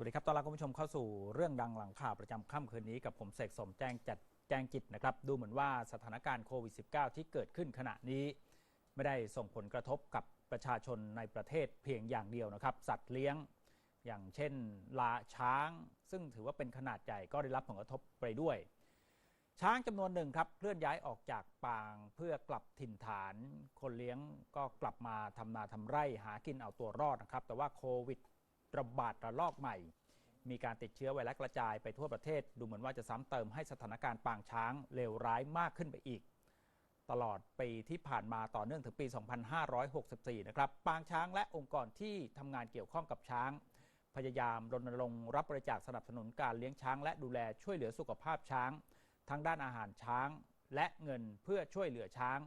วัสดีครับ ต้อนรับคุณผู้ชมเข้าสู่เรื่องดังหลังข่าวประจำค่ำคืนนี้กับผมเสกสมแจ้งจัดแจ้งจิตนะครับ ดูเหมือนว่าสถานการณ์โควิด -19 ที่เกิดขึ้นขณะนี้ ไม่ได้ส่งผลกระทบกับประชาชนในประเทศเพียงอย่างเดียวนะครับ สัตว์เลี้ยงอย่างเช่นลาช้าง ซึ่งถือว่าเป็นขนาดใหญ่ก็ได้รับผลกระทบไปด้วย ช้างจำนวนหนึ่งครับเคลื่อนย้ายออกจากปางเพื่อกลับถิ่นฐาน คนเลี้ยงก็กลับมาทำนาทำไร่หากินเอาตัวรอดนะครับ แต่ว่าโควิด ระบาดระลอกใหม่ มีการติดเชื้อไวรัสกระจายไปทั่วประเทศ ดูเหมือนว่าจะซ้ำเติมให้สถานการณ์ปางช้างเลวร้ายมากขึ้นไปอีก ตลอดปีที่ผ่านมาต่อเนื่องถึงปี 2564 นะครับปางช้างและองค์กรที่ทำงานเกี่ยวข้องกับช้าง พยายามรณรงค์รับบริจาคสนับสนุนการเลี้ยงช้าง และดูแลช่วยเหลือสุขภาพช้าง ทั้งด้านอาหารช้าง และเงินเพื่อช่วยเหลือช้าง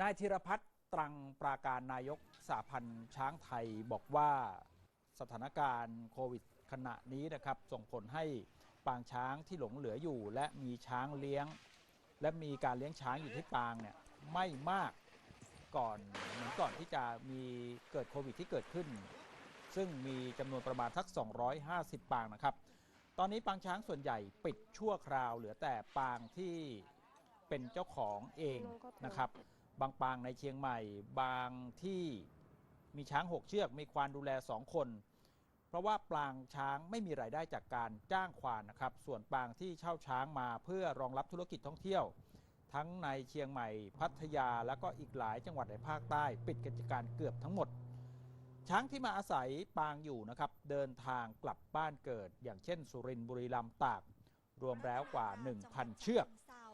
นายธีรพัฒน์ตรังปราการนายกสาพันธ์ช้างไทยบอกว่า สถานการณ์โควิดขณะนี้นะครับ ส่งผลให้ปางช้างที่หลงเหลืออยู่ และมีช้างเลี้ยง และมีการเลี้ยงช้างอยู่ที่ปางเนี่ยไม่มากก่อนเหมือนก่อนที่จะมีเกิดโควิดที่เกิดขึ้น ซึ่งมีจำนวนประมาณทัก 250 ปางนะครับ ตอนนี้ปางช้างส่วนใหญ่ปิดชั่วคราว เหลือแต่ปางที่เป็นเจ้าของเองนะครับ บางปางในเชียงใหม่ บางที่มีช้าง6เชือก มีควานดูแล2คน เพราะว่าปางช้างไม่มีรายได้จากการจ้างควานนะครับ ส่วนปางที่เช่าช้างมาเพื่อรองรับธุรกิจท่องเที่ยว ทั้งในเชียงใหม่ พัทยา แล้วก็อีกหลายจังหวัดในภาคใต้ ปิดกิจการเกือบทั้งหมด ช้างที่มาอาศัยปางอยู่นะครับ เดินทางกลับบ้านเกิด อย่างเช่น สุรินทร์บุรีรัมย์ตาก รวมแล้วกว่า 1,000 เชือก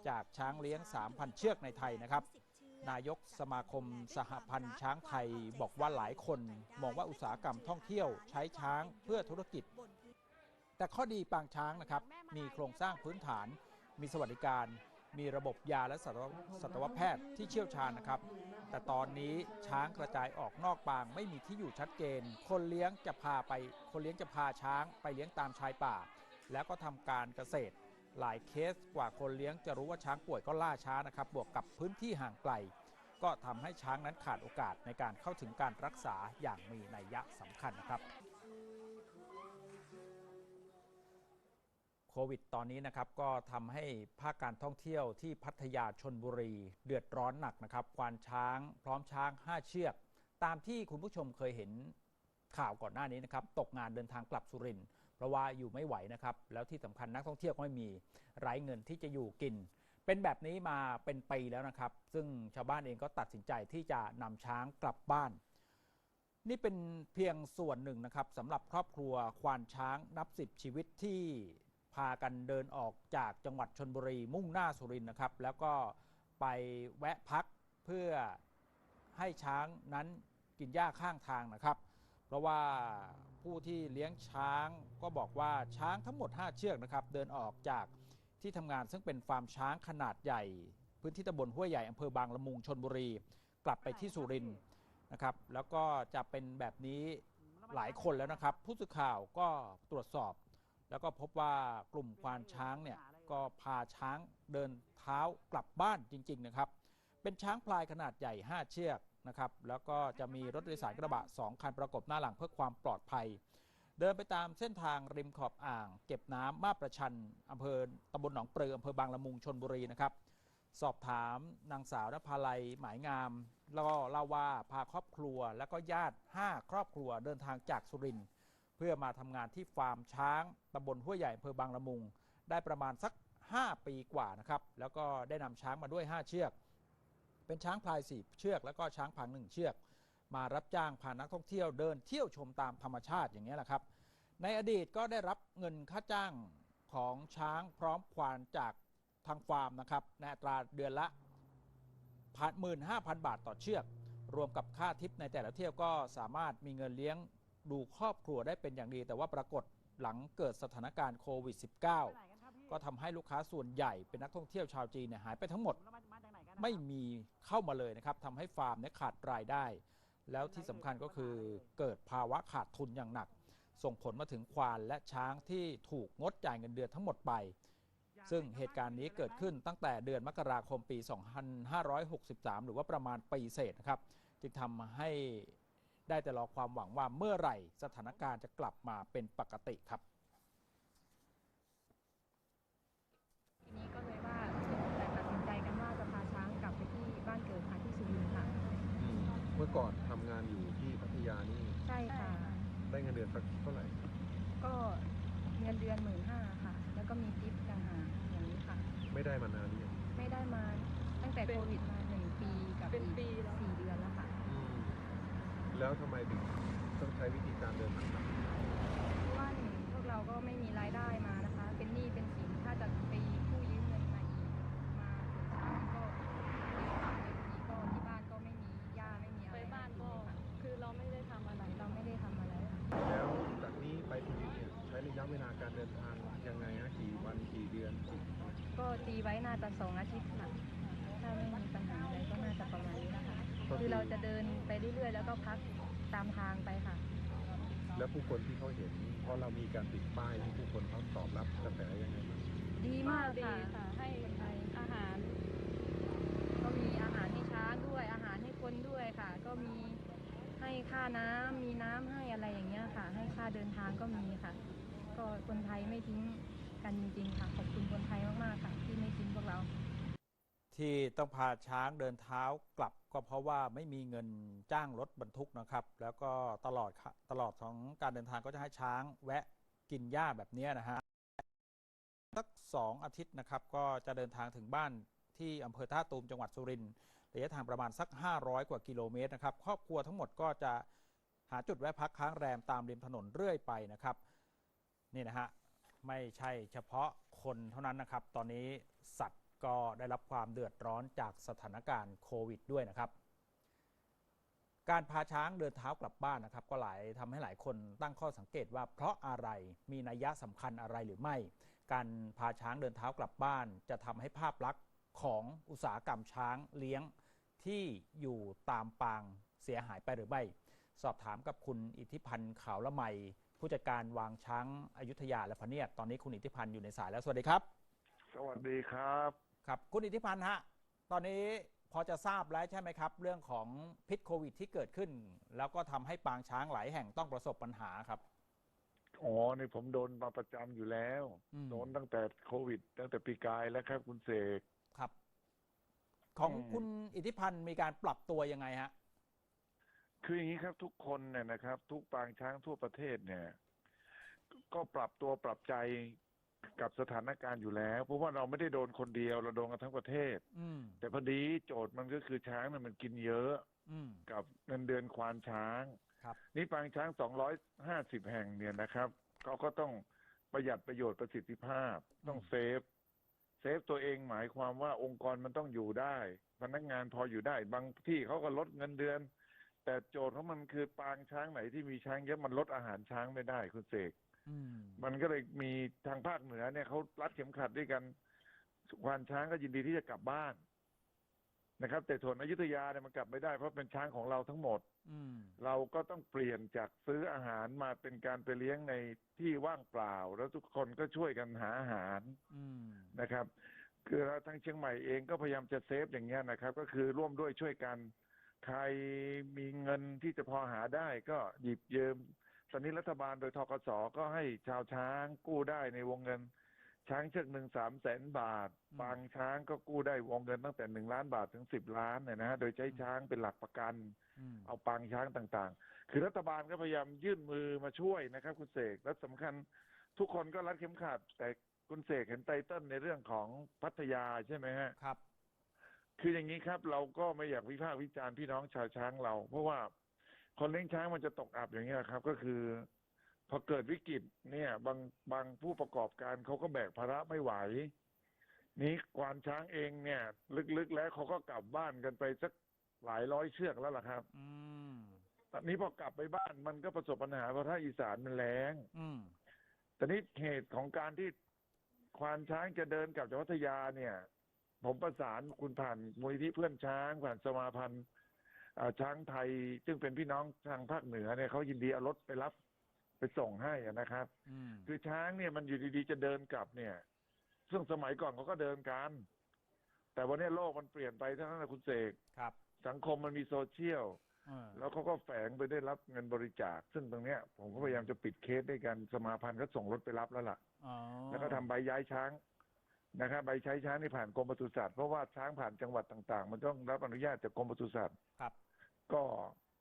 จากช้างเลี้ยง 3,000 เชือกในไทยนะครับ นายกสมาคมสหพันธ์ช้างไทยบอกว่าหลายคนมองว่าอุตสาหกรรมท่องเที่ยวใช้ช้างเพื่อธุรกิจ แต่ข้อดีปางช้างนะครับ มีโครงสร้างพื้นฐาน มีสวัสดิการ มีระบบยาและสัตวสตวแพทย์ที่เชี่ยวชาญนะครับ แต่ตอนนี้ช้างกระจายออกนอกปางไม่มีที่อยู่ชัดเจน คนเลี้ยงจะพาไป คนเลี้ยงจะพาช้างไปเลี้ยงตามชายป่า แล้วก็ทำการเกษตร หลายเคสกว่าคนเลี้ยงจะรู้ว่าช้างป่วยก็ล่าช้านะครับ บวกกับพื้นที่ห่างไกล ก็ทำให้ช้างนั้นขาดโอกาสในการเข้าถึงการรักษาอย่างมีนัยยะสำคัญนะครับโควิดตอนนี้นะครับก็ทำให้ภาคการท่องเที่ยวที่พัทยาชนบุรี เดือดร้อนหนักนะครับ ควานช้างพร้อมช้าง 5 เชือก ตามที่คุณผู้ชมเคยเห็นข่าวก่อนหน้านี้นะครับ ตกงานเดินทางกลับสุรินทร์ เพราะว่าอยู่ไม่ไหวนะครับแล้วที่สำคัญนักท่องเที่ยวก็ไม่มีไร้เงินที่จะอยู่กิน เป็นแบบนี้มาเป็นปีแล้วนะครับ ซึ่งชาวบ้านเองก็ตัดสินใจที่จะนำช้างกลับบ้าน นี่เป็นเพียงส่วนหนึ่งนะครับสำหรับครอบครัวควานช้างนับสิบชีวิตที่พากันเดินออกจากจังหวัดชนบุรีมุ่งหน้าสุรินทร์นะครับ แล้วก็ไปแวะพักเพื่อให้ช้างนั้นกินหญ้าข้างทางนะครับ เพราะว่า ผู้ที่เลี้ยงช้างก็บอกว่าช้างทั้งหมด 5 เชือกนะครับเดินออกจากที่ทำงานซึ่งเป็นฟาร์มช้างขนาดใหญ่ พื้นที่ตำบลห้วยใหญ่อำเภอบางละมุงชนบุรี กลับไปที่สุรินทร์นะครับแล้วก็จะเป็นแบบนี้หลายคนแล้วนะครับ ผู้สื่อข่าวก็ตรวจสอบ แล้วก็พบว่ากลุ่มควานช้างเนี่ยก็พาช้างเดินเท้ากลับบ้านจริง ๆนะครับ เป็นช้างพลายขนาดใหญ่ 5 เชือก นะครับ แล้วก็จะมีรถโดยสารกระบะ 2 คันประกบหน้าหลังเพื่อความปลอดภัย เดินไปตามเส้นทางริมขอบอ่าง เก็บน้ำมาประชันอำเภอตำบลหนองปลืออำเภอบางละมุงชนบุรีนะครับ สอบถามนางสาวนภาลัยหมายงามแล้วก็เล่าว่าพาครอบครัวแล้วก็ญาติ 5 ครอบครัวเดินทางจากสุรินทร์เพื่อมาทำงานที่ฟาร์มช้างตำบลห้วยใหญ่อำเภอบางละมุง ได้ประมาณสัก 5 ปีกว่านะครับ แล้วก็ได้นำช้างมาด้วย 5 เชือก เป็นช้างพลายสี่เชือก แล้วก็ช้างพังหนึ่งเชือก มารับจ้างพานักท่องเที่ยวเดินเที่ยวชมตามธรรมชาติอย่างนี้ยแหละครับ ในอดีตก็ได้รับเงินค่าจ้างของช้างพร้อมควานจากทางฟาร์มนะครับในอัตราเดือนละพันหมื่นห้าพันบาทต่อเชือก รวมกับค่าทิปในแต่ละเที่ยวก็สามารถมีเงินเลี้ยงดูครอบครัวได้เป็นอย่างดี แต่ว่าปรากฏหลังเกิดสถานการณ์โควิด -19 ก็ทำให้ลูกค้าส่วนใหญ่เป็นนักท่องเที่ยวชาวจีนเนี่ยหายไปทั้งหมด ไม่มีเข้ามาเลยนะครับทำให้ฟาร์มเนี่ยขาดรายได้ แล้วที่สำคัญก็คือเกิดภาวะขาดทุนอย่างหนัก ส่งผลมาถึงควานและช้างที่ถูกงดจ่ายเงินเดือนทั้งหมดไป ซึ่งเหตุการณ์นี้เกิดขึ้นตั้งแต่เดือนมกราคมปี 2563 หรือว่าประมาณปีเศษนะครับ จึงทำให้ได้แต่รอความหวังว่าเมื่อไหร่สถานการณ์จะกลับมาเป็นปกติครับทีนี้ก็เลย ก่อนทำงานอยู่ที่พัทยานี่ใช่ค่ะ ได้เงินเดือนสักเท่าไหร่ก็เงินเดือนหมื่นห้าค่ะ แล้วก็มีทิปต่างหากอย่างนี้ค่ะ ไม่ได้มานานหรือยังไม่ได้มาตั้งแต่เป็นโควิดมาหนึ่งปีกับเป็นอีกปีแล้ว สี่เดือนแล้วค่ะ อืมแล้วทำไมถึงต้องใช้วิธีการเดินทางกลับเพราะว่าหนึ่งพวกเราก็ไม่มีรายได้มา ก็ตีไว้น่าจะสองอาทิตย์ค่ะถ้าไม่มีปัญหาอะไรก็น่าจะประมาณนี้นะคะคือเราจะเดินไปเรื่อยๆ แล้วก็พักตามทางไปค่ะ แล้วผู้คนที่เขาเห็นเพราะเรามีการติดป้ายนี่ผู้คนเขาตอบรับกระแสยังไงบ้างดีมากดีค่ะค่ะ ให้อาหาร ก็มีอาหารให้ช้างด้วย อาหารให้คนด้วยค่ะ ก็มีให้ค่าน้ำมีน้ำให้อะไรอย่างเงี้ยค่ะ ให้ค่าเดินทางก็มีค่ะ ก็คนไทยไม่ทิ้ง กันจริงๆค่ะ ขอบคุณคนไทยมากๆค่ะ ที่ไม่ทิ้งพวกเรา ที่ต้องพาช้างเดินเท้ากลับก็เพราะว่าไม่มีเงินจ้างรถบรรทุกนะครับ แล้วก็ตลอดค่ะตลอดของการเดินทางก็จะให้ช้างแวะกินหญ้าแบบเนี้ยนะฮะสักสองอาทิตย์นะครับ ก็จะเดินทางถึงบ้านที่อำเภอท่าตูมจังหวัดสุรินทร์ระยะทางประมาณสัก 500 กว่ากิโลเมตรนะครับครอบครัวทั้งหมดก็จะหาจุดแวะพักค้างแรมตามริมถนนเรื่อยไปนะครับนี่นะฮะ ไม่ใช่เฉพาะคนเท่านั้นนะครับ ตอนนี้สัตว์ก็ได้รับความเดือดร้อนจากสถานการณ์โควิดด้วยนะครับ การพาช้างเดินเท้ากลับบ้านนะครับ ก็หลายทำให้หลายคนตั้งข้อสังเกตว่า เพราะอะไรมีนัยยะสำคัญอะไรหรือไม่ การพาช้างเดินเท้ากลับบ้าน จะทำให้ภาพลักษณ์ของอุตสาหกรรมช้างเลี้ยงที่อยู่ตามปางเสียหายไปหรือไม่ สอบถามกับคุณอิทธิพันธ์ขาวละไม ผู้จัดการวางช้างอายุทยาและพะเนียดตอนนี้คุณอิทธิพันธ์อยู่ในสายแล้วสวัสดีครับ สวัสดีครับ ครับ คุณอิทธิพันธ์ฮะตอนนี้พอจะทราบแล้วใช่ไหมครับ เรื่องของพิษโควิดที่เกิดขึ้น แล้วก็ทำให้ปางช้างหลายแห่งต้องประสบปัญหาครับอ๋อนี่ผมโดนมาประจำอยู่แล้วอืมโดนตั้งแต่โควิด ตั้งแต่ปีกายแล้วครับคุณเสกครับ ของอืมคุณอิทธิพันธ์มีการปรับตัวยังไงฮะ คืออย่างนี้ครับทุกคนเนี่ยนะครับ ทุกปางช้างทั่วประเทศเนี่ย ก็ปรับตัวปรับใจกับสถานการณ์อยู่แล้ว เพราะว่าเราไม่ได้โดนคนเดียวเราโดนกันทั้งประเทศอืมแต่พอดีโจทย์มันก็คือช้างเนี่ยมันกินเยอะอืมกับเงินเดือนควานช้างครับนี่ปางช้าง250แห่งเนี่ยนะครับเขาก็ต้องประหยัดประโยชน์ประสิทธิภาพ ต้องเซฟ เซฟตัวเองหมายความว่าองค์กรมันต้องอยู่ได้ พนักงานพออยู่ได้ บางที่เขาก็ลดเงินเดือน แต่โจทย์ของมันคือปางช้างไหนที่มีช้างเยอะมันลดอาหารช้างไม่ได้คุณเสกอืมมันก็เลยมีทางภาคเหนือเนี่ยเขารัดเข็มขัดด้วยกันควานช้างก็ยินดีที่จะกลับบ้านนะครับ แต่ส่วนอยุธยาเนี่ยมันกลับไม่ได้เพราะเป็นช้างของเราทั้งหมด อืมเราก็ต้องเปลี่ยนจากซื้ออาหารมาเป็นการไปเลี้ยงในที่ว่างเปล่า แล้วทุกคนก็ช่วยกันหาอาหารอืมนะครับ คือทางเชียงใหม่เองก็พยายามจะเซฟอย่างเงี้ยนะครับ ก็คือร่วมด้วยช่วยกัน ใครมีเงินที่จะพอหาได้ก็หยิบยืมตอนนี้รัฐบาลโดยทกสก็ให้ชาวช้างกู้ได้ในวงเงิน ช้างเชือกหนึ่งสามแสนบาทอืมปางช้างก็กู้ได้วงเงินตั้งแต่หนึ่งล้านบาทถึงสิบล้านเนี่ยนะฮะโดยใช้ช้างเป็นหลักประกันอืมเอาปางช้างต่างๆ คือรัฐบาลก็พยายามยื่นมือมาช่วยนะครับ คุณเสกและสำคัญทุกคนก็รัดเข็มขัดแต่คุณเสกเห็นไตเติ้ลในเรื่องของพัทยาใช่ไหมฮะครับ คืออย่างนี้ครับ เราก็ไม่อยากวิพากษ์วิจารณ์พี่น้องชาวช้างเรา เพราะว่าคนเลี้ยงช้างมันจะตกอับอย่างนี้ยครับ ก็คือ พอเกิดวิกฤตเนี่ย บางบางผู้ประกอบการเขาก็แบกภาระไม่ไหว นี้ควานช้างเองเนี่ย ลึกๆแล้วเขาก็กลับบ้านกันไปสักหลายร้อยเชือกแล้วล่ะครับ อืมตอนนี้พอกลับไปบ้านมันก็ประสบปัญหาเพราะถ้าอีสานมันแรงอืมแต่นี้เหตุของการที่ควานช้างจะเดินกลับจากพัทยาเนี่ย ผมประสานคุณผ่านมูลนิธิเพื่อนช้างผ่านสมาพันธ์อ่าช้างไทย ซึ่งเป็นพี่น้องทางภาคเหนือเนี่ยเขายินดีเอารถไปรับไปส่งให้อะนะครับอืมคือช้างเนี่ยมันอยู่ดีๆจะเดินกลับเนี่ย ซึ่งสมัยก่อนเขาก็เดินกันแต่วันนี้โลกมันเปลี่ยนไปเท่านั้นนะคุณเสกครับ สังคมมันมีโซเชียลเออแล้วเขาก็แฝงไปได้รับเงินบริจาค ซึ่งตรงเนี้ย ผมก็พยายามจะปิดเคสด้วยกันสมาพันธ์ก็ส่งรถไปรับแล้วล่ะอ๋อแล้วก็ทำใบย้ายช้าง นะครับใบใช้ช้างนี่ผ่านกรมปศุสัตว์เพราะว่าช้างผ่านจังหวัดต่างๆ มันต้องรับอนุญาตจากกรมปศุสัตว์ครับ ก็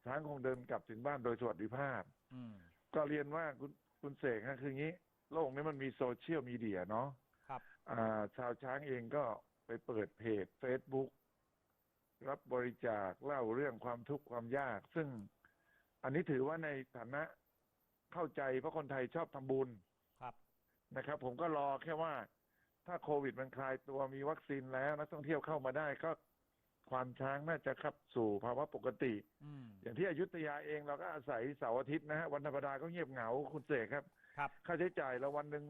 ช้างคงเดินกลับถึงบ้านโดยสวัสดิภาพอืมก็เรียนว่าคุณคุณเสกฮะคืออย่างนี้ โลกนี้มันมีโซเชียลมีเดียเนาะครับอ่าชาวช้างเองก็ไปเปิดเพจ Facebook รับบริจาคเล่าเรื่องความทุกข์ความยาก ซึ่งอันนี้ถือว่าในฐานะเข้าใจเพราะคนไทยชอบทำบุญครับนะครับ ผมก็รอแค่ว่า ถ้าโควิดมันคลายตัวมีวัคซีนแล้วนักท่องเที่ยวเข้ามาได้ก็ควานช้างน่าจะขับสู่ภาวะปกติอืมอย่างที่อยุธยาเองเราก็อาศัยเสาร์อาทิตย์นะฮะวันธรรมดาก็เงียบเหงาคุณเสกครับ ครับ ค่าใช้จ่ายเราวันหนึ่ง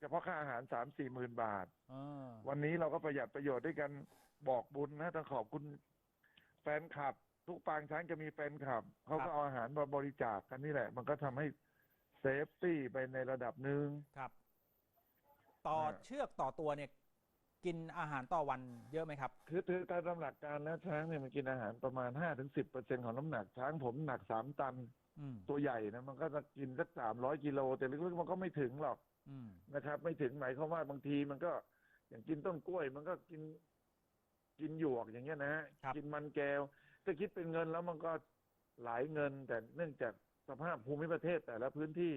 เฉพาะค่าอาหารสามสี่หมื่นบาทเออวันนี้เราก็ประหยัดประโยชน์ด้วยกันบอกบุญนะต้องขอบคุณแฟนคลับ ทุกปางช้างจะมีแฟนคลับเขาก็เอาอาหารมาบริจาคกันนี่แหละ มันก็ทำให้เซฟตี้ไปในระดับหนึ่งครับ ต่ออ่าเชือกต่อตัวเนี่ยกินอาหารต่อวันเยอะไหมครับ คือถือตามน้ำหนักการแล้วช้างเนี่ยมันกินอาหารประมาณห้าถึงสิบเปอร์เซ็นของน้ำหนักช้างผมหนักสามตัน อืมตัวใหญ่นะมันก็จะกินสักสามร้อยกิโลแต่ลึกๆมันก็ไม่ถึงหรอกอืมนะครับ ไม่ถึงหมายความว่าบางทีมันก็อย่างกินต้นกล้วย มันก็กิน กินหยวกอย่างเงี้ยนะฮะครับกินมันแก้วถ้าคิดเป็นเงินแล้วมันก็หลายเงิน แต่เนื่องจากสภาพภูมิประเทศแต่ละพื้นที่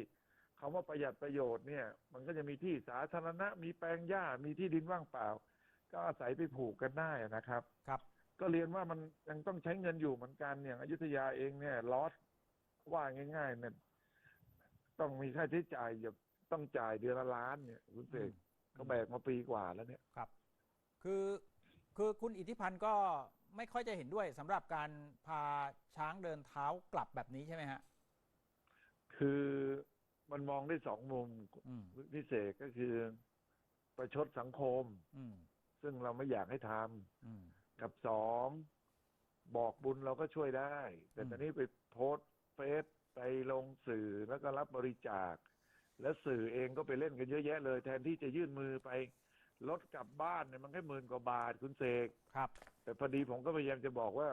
คำว่าประหยัดประโยชน์เนี่ย มันก็จะมีที่สาธารณะ มีแปลงหญ้ามีที่ดินว่างเปล่า ก็อาศัยไปผูกกันได้นะครับ ครับ ก็เรียนว่ามันยังต้องใช้เงินอยู่เหมือนกันอย่างอยุธยาเองเนี่ยลอสว่าง่ายๆเนี่ยต้องมีค่าใช้จ่ายอย่าต้องจ่ายเดือนละล้านเนี่ยคุณเสกเขาแบกมาปีกว่าแล้วเนี่ยครับ คือคือคุณอิทธิพันธ์ก็ไม่ค่อยจะเห็นด้วยสำหรับการพาช้างเดินเท้ากลับแบบนี้ใช่ไหมฮะ คือ มันมองได้สองมุมอืมพิเศษก็คือประชดสังคมอืมซึ่งเราไม่อยากให้ทอืมำกับสองบอกบุญเราก็ช่วยได้ แต่อืมตอนนี้ไปโพสต์เฟซไปลงสื่อแล้วก็รับบริจาค แล้วสื่อเองก็ไปเล่นกันเยอะแยะเลย แทนที่จะยื่นมือไปรถกลับบ้านเนี่ยมันแค่หมื่นกว่าบาทคุณเสกครับ แต่พอดีผมก็พยายามจะบอกว่า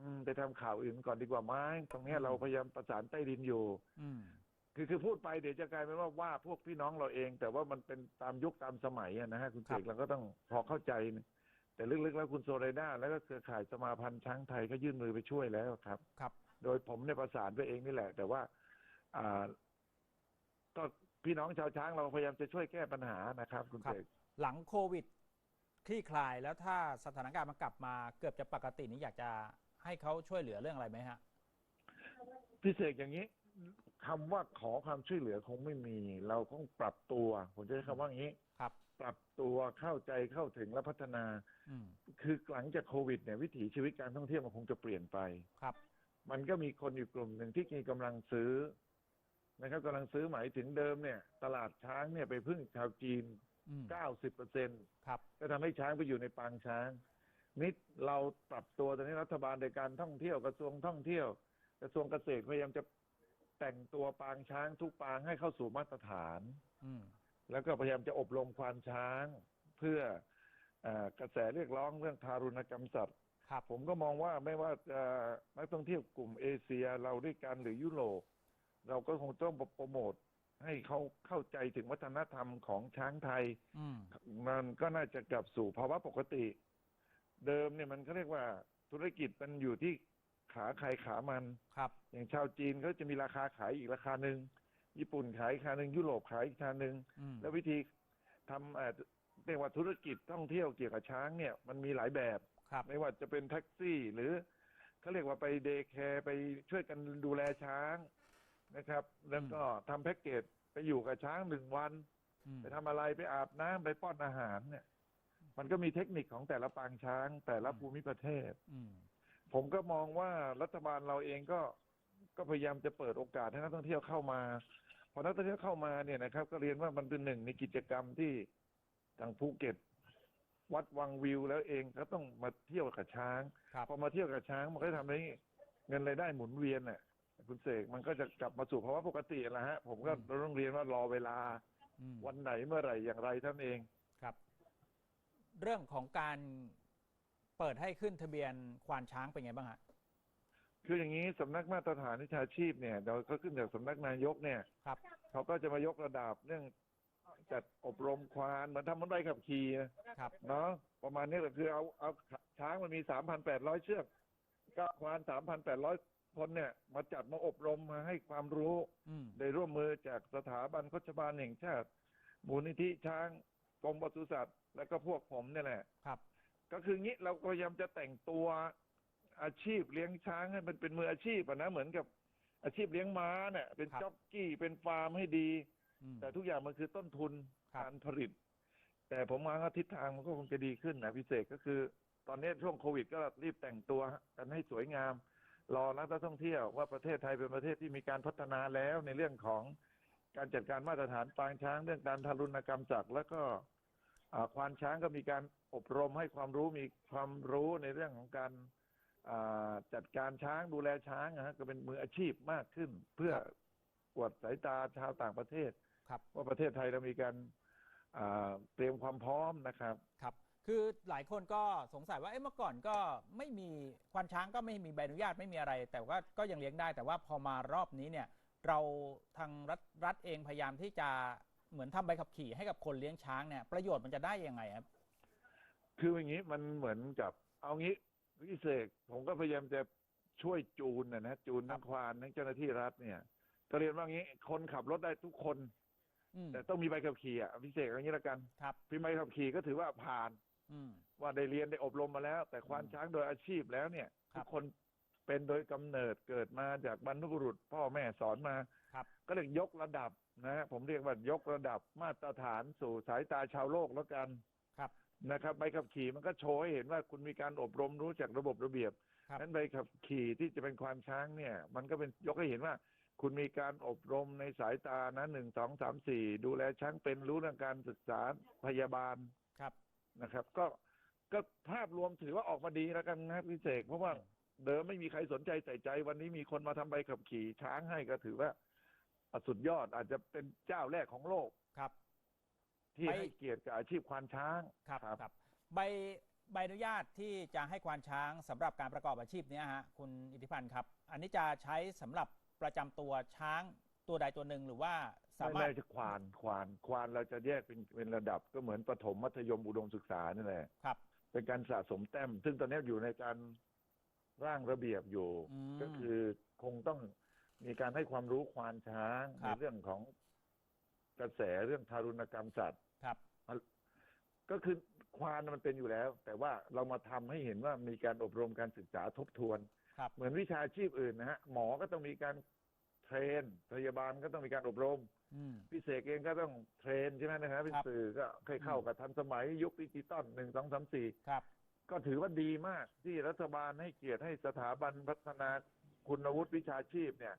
อืมไปทำข่าวอื่นก่อนดีกว่าไหมตรงเนี้ยอืมเราพยายามประสานใต้ดินอยู่ อืม คือคือพูดไปเดี๋ยวจะกลายเป็นว่าว่าพวกพี่น้องเราเอง แต่ว่ามันเป็นตามยุคตามสมัยอะนะฮะคุณเสครักบเราก็ต้องพอเข้าใจนะแต่ลึกๆแล้วคุณโซเรด้าแล้วก็เครือข่ายสมาพันธ์ช้างไทยก็ยื่นมือไปช่วยแล้วครับ ครับ โดยผมเนี่ยประสานไปเองนี่แหละ แต่ว่า อ่า ก็พี่น้องชาวช้างเราพยายามจะช่วยแก้ปัญหานะครับ คุณครับเสกหลังโควิดคลี่คลายแล้วถ้าสถานการณ์มันกลับมาเกือบจะปกตินี้อยากจะให้เขาช่วยเหลือเรื่องอะไรไหมฮะพิเศษอย่างนี้ คำว่าขอความช่วยเหลือคงไม่มี เราต้องปรับตัว ผมจะใช้คำว่าอย่างนี้ครับ ปรับตัวเข้าใจเข้าถึงและพัฒนาอืมคือหลังจากโควิดเนี่ยวิถีชีวิตการท่องเที่ยวมันคงจะเปลี่ยนไปครับ มันก็มีคนอยู่กลุ่มหนึ่งที่มีกำลังซื้อนะครับกำลังซื้อหมายถึงเดิมเนี่ย ตลาดช้างเนี่ยไปพึ่งชาวจีนอืม90เปอร์เซ็นต์ครับก็ทำให้ช้างไปอยู่ในปางช้างนิดเราปรับตัวตอนนี้รัฐบาลในการท่องเที่ยวกระทรวงท่องเที่ยว กระทรวงเกษตรพยายามจะ แต่งตัวปางช้างทุกปางให้เข้าสู่มาตรฐาน อืม แล้วก็พยายามจะอบรมควานช้าง เพื่อเออกระแสเรียกร้องเรื่องทารุณกรรมสัตว์ ครับ ผมก็มองว่าไม่ว่าจะนักท่องเที่ยวกลุ่มเอเชียเราด้วยกันหรือยุโรปเราก็คงต้องโปรโมทให้เขาเข้าใจถึงวัฒนธรรมของช้างไทย อืม มันก็น่าจะกลับสู่ภาวะปกติ เดิมเนี่ยมันเขาเรียกว่าธุรกิจมันอยู่ที่ ขาใครขามันครับ อย่างชาวจีนเขาจะมีราคาขายอีกราคาหนึ่งญี่ปุ่นขายอีกราคาหนึ่งยุโรปขายอีกราคาหนึ่งอืมแล้ววิธีทำเอ่อเรียกว่าธุรกิจท่องเที่ยวเกี่ยวกับช้างเนี่ยมันมีหลายแบบ ครับ ไม่ว่าจะเป็นแท็กซี่หรือเขาเรียกว่าไปเดย์แคร์ไปช่วยกันดูแลช้างนะครับ แล้วก็ทำแพ็กเกจไปอยู่กับช้างหนึ่งวัน อืม ไปทำอะไรไปอาบน้ำไปป้อนอาหารเนี่ย มันก็มีเทคนิคของแต่ละปางช้างแต่ละภูมิประเทศ อืม ผมก็มองว่ารัฐบาลเราเองก็ก็พยายามจะเปิดโอกาสให้นักท่องเที่ยวเข้ามาพอนักท่องเที่ยวเข้ามาเนี่ยนะครับ ก็เรียนว่ามันเป็นหนึ่งในกิจกรรมที่ทางภูเก็ต วัดวังวิวแล้วเองก็ต้องมาเที่ยวกับช้างครับพอมาเที่ยวกับช้างมันก็ทำให้เงินรายได้หมุนเวียนน่ะคุณเสกมันก็จะกลับมาสู่ภาวะปกติแหละฮะ ผมก็อืมต้องเรียนว่ารอเวลาอืมวันไหนเมื่อไหร่อย่างไรเท่านนเองครับ เรื่องของการ เปิดให้ขึ้นทะเบียนควานช้างเป็นไงบ้างฮะ คืออย่างนี้สำนักมาตรฐานวิชาชีพเนี่ยเราก็ขึ้นจากสำนักนายกเนี่ยครับ เขาก็จะมายกระดับเรื่องจัดอบรมควานเหมือนทำเหมันใบขับขี่นะครับ เนาะประมาณนี้แหละคือเอาเอาช้างมันมีสามพันแปดร้อยเชือกก็ควานสามพันแปดร้อยคนเนี่ย มาจัดมาอบรมมาให้ความรู้อืม ได้ร่วมมือจากสถาบันโฆษบาลแห่งชาติ มูลนิธิช้างกรมปศุสัตว์ แล้วก็พวกผมเนี่ยแหละ ครับ ก็คืองี้เราก็พยายามจะแต่งตัวอาชีพเลี้ยงช้างให้มันเป็นมืออาชีพอะนะเหมือนกับอาชีพเลี้ยงม้าเนี่ยเป็นครับจ็อกกี้เป็นฟาร์มให้ดี อืม แต่ทุกอย่างมันคือต้นทุนครับ การผลิต แต่ผมมองว่าทิศทางมันก็คงจะดีขึ้นนะพิเศษก็คือ ตอนนี้ช่วงโควิดก็รีบแต่งตัวกันให้สวยงาม รอนักท่องเที่ยวว่าประเทศไทยเป็นประเทศที่มีการพัฒนาแล้วในเรื่องของการจัดการมาตรฐานปางช้างเรื่องการทารุณกรรมสัตว์แล้วก็อ่า ควานช้างก็มีการอบรมให้ความรู้มีความรู้ในเรื่องของการอ่าจัดการช้างดูแลช้างนะฮะก็เป็นมืออาชีพมากขึ้น เพื่ออวดสายตาชาวต่างประเทศครับว่าประเทศไทยเรามีการอ่าเตรียมความพร้อมนะครับครับ คือหลายคนก็สงสัยว่าเอ๊ะเมื่อก่อนก็ไม่มีควานช้างก็ไม่มีใบอนุญาตไม่มีอะไร แต่ว่าก็ยังเลี้ยงได้ แต่ว่าพอมารอบนี้เนี่ย เราทางรัฐรัฐเองพยายามที่จะ เหมือนทำใบขับขี่ให้กับคนเลี้ยงช้างเนี่ยประโยชน์มันจะได้ยังไงครับ คืออย่างนี้มันเหมือนกับ เอางี้พิเศษผมก็พยายามจะช่วยจูนนะนะจูนทั้งควานทั้งเจ้าหน้าที่รัฐเนี่ยก็เรียนว่างี้ คนขับรถได้ทุกคนอืมแต่ต้องมีใบขับขี่อะพิเศษอย่างนี้ละกันครับพิมพ์ใบขับขี่ก็ถือว่าผ่านอืมว่าได้เรียนได้อบรมมาแล้ว แต่ควานอืมช้างโดยอาชีพแล้วเนี่ยครัทุบกคนเป็นโดยกำเนิดเกิดมาจากบรรพบุรุษ พ่อแม่สอนมา ครับ ก็เรียกยกระดับนะฮะผมเรียกว่ายกระดับมาตรฐานสู่สายตาชาวโลกแล้วกันครับนะครับใบขับขี่มันก็โชว์ให้เห็นว่าคุณมีการอบรมรู้จักระบบระเบียบครับนั้นใบขับขี่ที่จะเป็นควานช้างเนี่ย มันก็เป็นยกให้เห็นว่า คุณมีการอบรมในสายตานะหนึ่งสองสามสี่ดูแลช้างเป็นรู้เรื่องการศึกษาพยาบาลครับนะครับ ก็ก็ภาพรวมถือว่าออกมาดีแล้วกันนะพี่เสกเพราะว่าเดิมไม่มีใครสนใจใส่ใจ วันนี้มีคนมาทำใบขับขี่ช้างให้ก็ถือว่าอะ สุดยอดอาจจะเป็นเจ้าแรกของโลกครับ ที่ไป ให้เกียรติกับอาชีพควานช้างครับครับครับใบใบอนุญาตที่จะให้ควานช้างสำหรับการประกอบอาชีพเนี้ยฮะคุณอิทธิพันธ์ครับ อันนี้จะใช้สำหรับประจำตัวช้างตัวใดตัวหนึ่งหรือว่าสาไม่มารถไม่ใช่ควานควานควานเราจะแยกเป็นเป็นระดับก็เหมือนประถมมัธยมอุดมศึกษานี่แหละครับ เป็นการสะสมแต้ม ซึ่งตอนนี้อยู่ในการร่างระเบียบอยู่ อืม ก็คือคงต้อง มีการให้ความรู้ควานช้างครัในบ เรื่องของกระแสเรื่องทารุณกรรมสัตว์ครับก็คือควานมันเป็นอยู่แล้ว แต่ว่าเรามาทำให้เห็นว่ามีการอบรมการศึกษาทบทวน ครับเหมือนวิชาชีพอื่นนะฮะหมอก็ต้องมีการเทรน พยาบาลก็ต้องมีการอบรม อืม พี่เสกเองก็ต้องเทรนใช่ไหมนะครับเป็นครับ สื่อก็ค่อยเข้ากับทันสมัยยุคดิจิตอลหนึ่งสองสามสี่ครับ ก็ถือว่าดีมากที่รัฐบาลให้เกียรติให้สถาบันพัฒนา คุณวุฒิวิชาชีพเนี่ย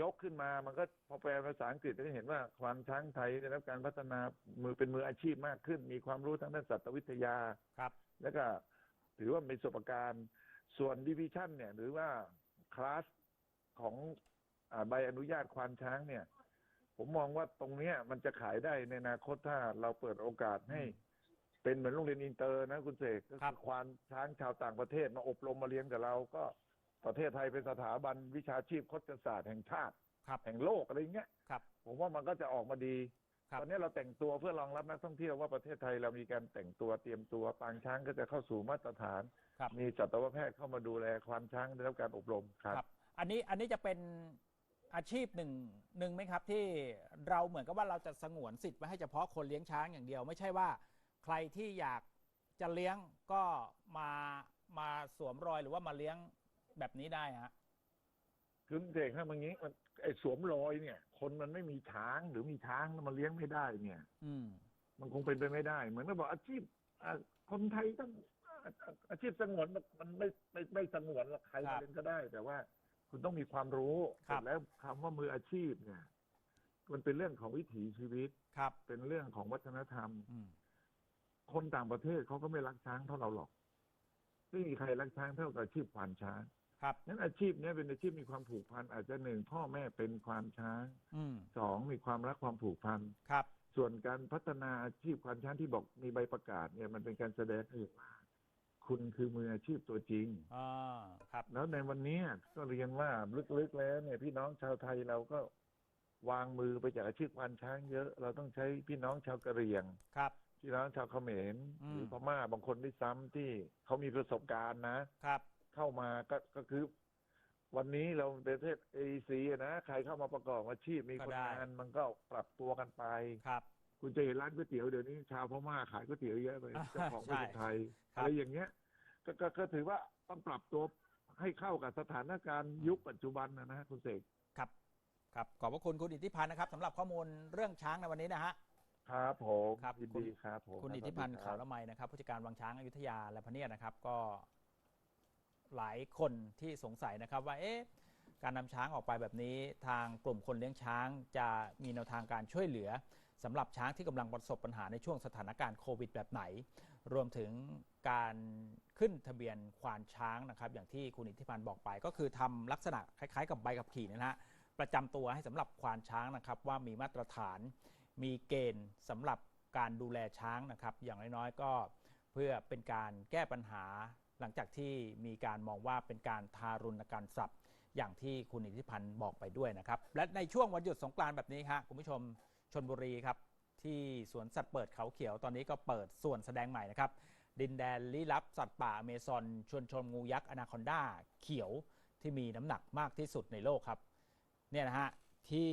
ยกขึ้นมามันก็พอแปลภาษาอังกฤษก็เห็นว่าควานช้างไทยได้รับการพัฒนามือเป็นมืออาชีพมากขึ้น มีความรู้ทางด้านสัตววิทยาครับ แล้วก็ถือว่ามีประสบการณ์ส่วนดิวิชั่นเนี่ย หรือว่าคลาสของอาใบอนุญาตควานช้างเนี่ย ผมมองว่าตรงเนี้ยมันจะขายได้ในอนาคตถ้าเราเปิดโอกาสให้ เป็นเหมือนโรงเรียนอินเตอร์นะคุณเสกก็ครัคืบอควานช้างชาวต่างประเทศมาอบรมมาเรียนกับเราก็ ประเทศไทยเป็นสถาบันวิชาชีพโคชศาสตร์แห่งชาติ ครับ แห่งโลกอะไรเงี้ยครับ ผมว่ามันก็จะออกมาดี ครับ ตอนนี้เราแต่งตัวเพื่อรองรับนักท่องเที่ยวว่าประเทศไทยเรามีการแต่งตัวเตรียมตัวปางช้างก็จะเข้าสู่มาตรฐาน ครับ มีสัตวแพทย์เข้ามาดูแลควานช้างได้รับการอบรมครับ ครับ อันนี้อันนี้จะเป็นอาชีพหนึ่งหนึ่งไหมครับ ที่เราเหมือนกับว่าเราจะสงวนสิทธิ์ไว้ให้เฉพาะคนเลี้ยงช้างอย่างเดียว ไม่ใช่ว่าใครที่อยากจะเลี้ยงก็มามาสวมรอยหรือว่ามาเลี้ยง แบบนี้ได้ฮะคือเด็กถ้ามันงี้มันไอ้สวมรอยเนี่ย คนมันไม่มีช้างหรือมีช้างแล้วมันเลี้ยงไม่ได้เนี่ย อืม มันคงเป็นไปไม่ได้ เหมือนกับบอกอาชีพอ่าคนไทยต้องอ่าอาชีพสงวนมันมันไม่ไม่ไม่สงวนหรอกใครครัมาบเล่นก็ได้ แต่ว่าคุณต้องมีความรู้ครับ เสจแล้วคำว่ามืออาชีพเนี่ย มันเป็นเรื่องของวิถีชีวิต ครับ เป็นเรื่องของวัฒนธรรม อืม คนต่างประเทศเขาก็ไม่รักช้างเท่าเราหรอก ไม่มีใครรักช้างเท่ากับอาชีพควานช้าง ครับนั้นอาชีพเนี้ยเป็นอาชีพมีความผูกพันอาจจะหนึ่งพ่อแม่เป็นควานช้างอืมสองมีความรักความผูกพันครับ ส่วนการพัฒนาอาชีพควานช้างที่บอกมีใบประกาศเนี่ยมันเป็นการแสดงให้เห็นว่าคุณคือมืออาชีพตัวจริงอ่าครับ แล้วในวันนี้ก็เรียนว่าลึกๆแล้วเนี่ย พี่น้องชาวไทยเราก็วางมือไปจากอาชีพควานช้างเยอะ เราต้องใช้พี่น้องชาวกะเหรี่ยงครับ พี่น้องชาวเขมรอืมหรือพม่าบางคนด้วยซ้ำที่เขามีประสบการณ์นะครับ เข้ามาก็ก็คือ วันนี้เราเป็นประเทศเอซีนะใครเข้ามาประกอบอาชีพมีก็คนได้ งานมันก็ปรับตัวกันไป ครับ คุณจะเห็นร้านก๋วยเตี๋ยวเดี๋ยวนี้ชาวพม่าขายก๋วยเตี๋ยวเยอะเลยอ่าเจ้าของเป็นใช่คนไทยครับ อะไรอย่างเงี้ยก็ก็ก็ถือว่าต้องปรับตัวให้เข้ากับสถานการณ์ยุคปัจจุบันนะนะคุณเสกครับครับขอบพระคุณคุณอิทธิพันธ์นะครับสำหรับข้อมูลเรื่องช้างในวันนี้นะฮะ ครับผมครับยินคุณ ดีครับผมคุณรับอิทธิพันธ์สวัสดีขาวรับละไมนะครับผู้จัดการวังช้างอยุธยาและพะเนียดนะครับ ก็ หลายคนที่สงสัยนะครับว่าเอ๊ะการนำช้างออกไปแบบนี้ทางกลุ่มคนเลี้ยงช้าง จะมีแนวทางการช่วยเหลือสำหรับช้างที่กำลังประสบปัญหาในช่วงสถานการณ์โควิดแบบไหน รวมถึงการขึ้นทะเบียนควานช้างนะครับ อย่างที่คุณอิทธิพันธ์บอกไป ก็คือทำลักษณะคล้ายๆ กับใบขับขี่นะฮะประจำตัวให้สำหรับควานช้างนะครับว่ามีมาตรฐาน มีเกณฑ์สำหรับการดูแลช้างนะครับ อย่างน้อยๆก็เพื่อเป็นการแก้ปัญหา หลังจากที่มีการมองว่าเป็นการทารุณกรรมสัตว์อย่างที่คุณอิทธิพันธ์บอกไปด้วยนะครับ และในช่วงวันหยุดสงกรานต์แบบนี้ครับคุณผู้ชมชนบุรีครับที่สวนสัตว์เปิดเขาเขียวตอนนี้ก็เปิดส่วนแสดงใหม่นะครับ ดินแดนลี้ลับสัตว์ป่าอเมซอนชวนชมงูยักษ์อนาคอนดาเขียวที่มีน้ำหนักมากที่สุดในโลกครับเนี่ยนะฮะที่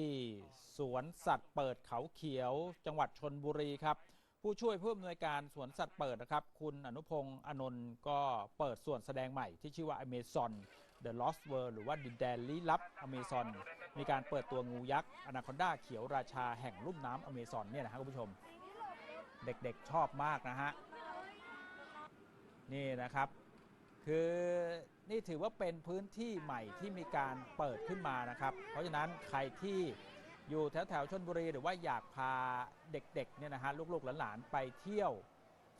สวนสัตว์เปิดเขาเขียวจังหวัดชนบุรีครับ ผู้ช่วยผู้อำนวยการสวนสัตว์เปิดนะครับ คุณอนุพงศ์อนนท์ก็เปิดส่วนแสดงใหม่ที่ชื่อว่า Amazon The Lost World หรือว่าดินแดนลี้ลับอเมซอนมีการเปิดตัวงูยักษ์อนาคอนดาเขียวราชาแห่งลุ่มน้ำอเมซอนเนี่ยนะฮะคุณผู้ชม เด็กๆชอบมากนะฮะ นี่นะครับ คือนี่ถือว่าเป็นพื้นที่ใหม่ที่มีการเปิดขึ้นมานะครับ เพราะฉะนั้นใครที่ อยู่แถวแถวชนบุรีหรือว่าอยากพาเด็กๆเนี่ยนะฮะลูกๆหลานๆไปเที่ยว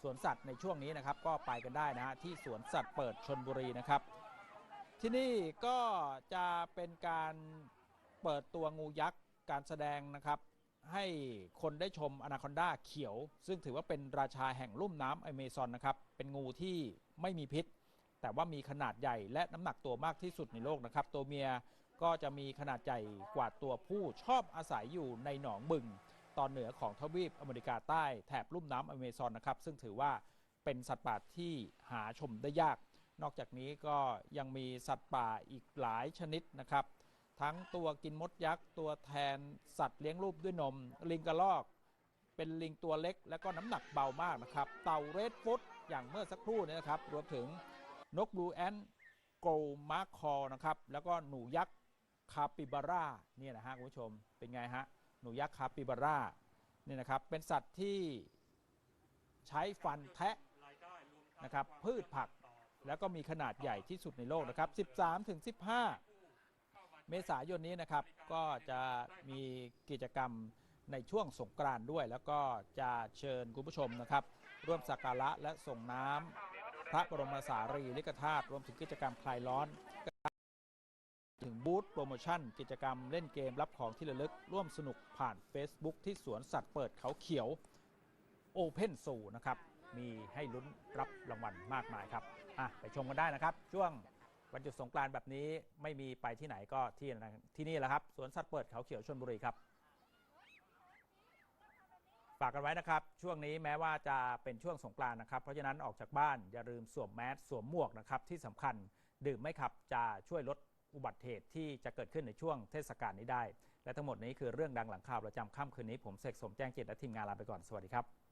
สวนสัตว์ในช่วงนี้นะครับ ก็ไปกันได้นะฮะที่สวนสัตว์เปิดชนบุรีนะครับ ที่นี่ก็จะเป็นการเปิดตัวงูยักษ์การแสดงนะครับ ให้คนได้ชมอนาคอนดาเขียว ซึ่งถือว่าเป็นราชาแห่งลุ่มน้ำอเมซอนนะครับ เป็นงูที่ไม่มีพิษ แต่ว่ามีขนาดใหญ่และน้ำหนักตัวมากที่สุดในโลกนะครับ ตัวเมีย ก็จะมีขนาดใหญ่กว่าตัวผู้ชอบอาศัยอยู่ในหนองบึง ตอนเหนือของทวีปอเมริกาใต้แถบลุ่มน้ำอเมซอนนะครับ ซึ่งถือว่าเป็นสัตว์ป่าที่หาชมได้ยาก นอกจากนี้ก็ยังมีสัตว์ป่าอีกหลายชนิดนะครับ ทั้งตัวกินมดยักษ์ตัวแทนสัตว์เลี้ยงลูกด้วยนม ลิงกระรอก เป็นลิงตัวเล็ก และก็น้ำหนักเบามากนะครับ เต่าเรดฟุตอย่างเมื่อสักครู่นี้นะครับรวมถึงนกบลูแอนโกลมาคอนะครับแล้วก็หนูยักษ์ คาปิบาร่าเนี่ยนะฮะคุณผู้ชมเป็นไงฮะหนูยักษ์คาปิบาร่าเนี่ยนะครับเป็นสัตว์ที่ใช้ฟันแทะนะครับพืชผักแล้วก็มีขนาดใหญ่ที่สุดในโลกนะครับ 13-15 เมษายนนี้นะครับ ก็จะมีกิจกรรมในช่วงสงกรานต์ด้วย แล้วก็จะเชิญคุณผู้ชมนะครับ ร่วมสักการะและส่งน้ำพระบรมสารีริกธาตุรวมถึงกิจกรรมคลายร้อน ถึงบูธโปรโมชั่น กิจกรรมเล่นเกมรับของที่ระลึก ร่วมสนุกผ่าน Facebook ที่สวนสัตว์เปิดเขาเขียว Open s o นะครับ มีให้ลุ้นรับรางวัลมากมายครับอะไปชมกันได้นะครับ ช่วงวันหยุดสงกรานต์แบบนี้ไม่มีไปที่ไหนก็ที่นั่นที่นี่แหละครับสวนสัตว์เปิดเขาเขียวชนบุรีครับฝากกันไว้นะครับ ช่วงนี้แม้ว่าจะเป็นช่วงสงกรานต์นะครับ เพราะฉะนั้นออกจากบ้านอย่าลืมสวมแมสสวมหมวกนะครับ ที่สำคัญดื่มไม่ขับจะช่วยลด อุบัติเหตุที่จะเกิดขึ้นในช่วงเทศกาลนี้ได้ และทั้งหมดนี้คือเรื่องดังหลังข่าวประจำค่ำคืนนี้ผมเสกสมแจ้งจิตและทีมงานลาไปก่อนสวัสดีครับ